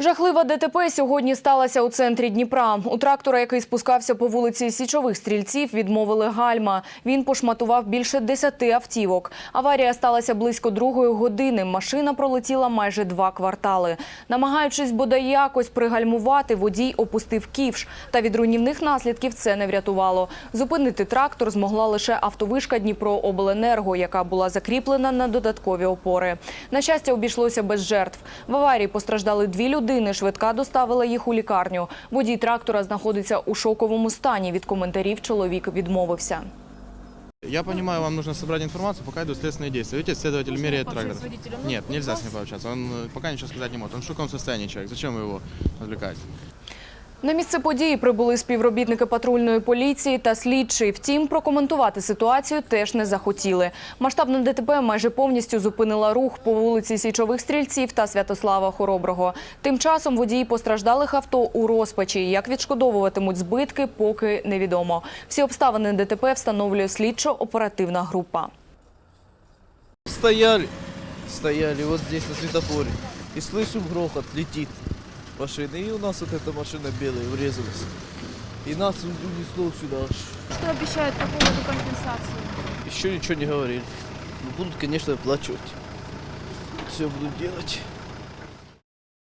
Жахлива ДТП сьогодні сталася у центрі Дніпра. У трактора, який спускався по вулиці Січових стрільців, відмовили гальма. Він пошматував більше десяти автівок. Аварія сталася близько другої години. Машина пролетіла майже два квартали. Намагаючись бодай якось пригальмувати, водій опустив ківш. Та від руйнівних наслідків це не врятувало. Зупинити трактор змогла лише автовишка Дніпрообленерго, яка була закріплена на додаткові опори. На щастя, обійшлося без жертв. В аварії постраждали дві людини. Швидка доставила їх у лікарню. Водій трактора знаходиться у шоковому стані. Від коментарів чоловік відмовився. Я понимаю, вам нужно собрать информацию, пока идут следственные действия. Видите, следователь меряет трактор. Нет, нельзя с ним пообщаться. Он э, пока ничего сказать не может. Он в шоковом состоянии человек. Зачем вы его отвлекать? На місце події прибули співробітники патрульної поліції та слідчий. Втім, прокоментувати ситуацію теж не захотіли. Масштабна ДТП майже повністю зупинила рух по вулиці Січових стрільців та Святослава Хороброго. Тим часом водії постраждалих авто у розпачі. Як відшкодовуватимуть збитки, поки невідомо. Всі обставини ДТП встановлює слідчо-оперативна група. Стояли, стояли вот здесь на светофоре. И слышим грохот, летит машина. И у нас вот эта машина белая врезалась. И нас унесло сюда аж. Что обещают по поводу компенсации? Еще ничего не говорили. Но будут, конечно, оплачивать. Все будут делать.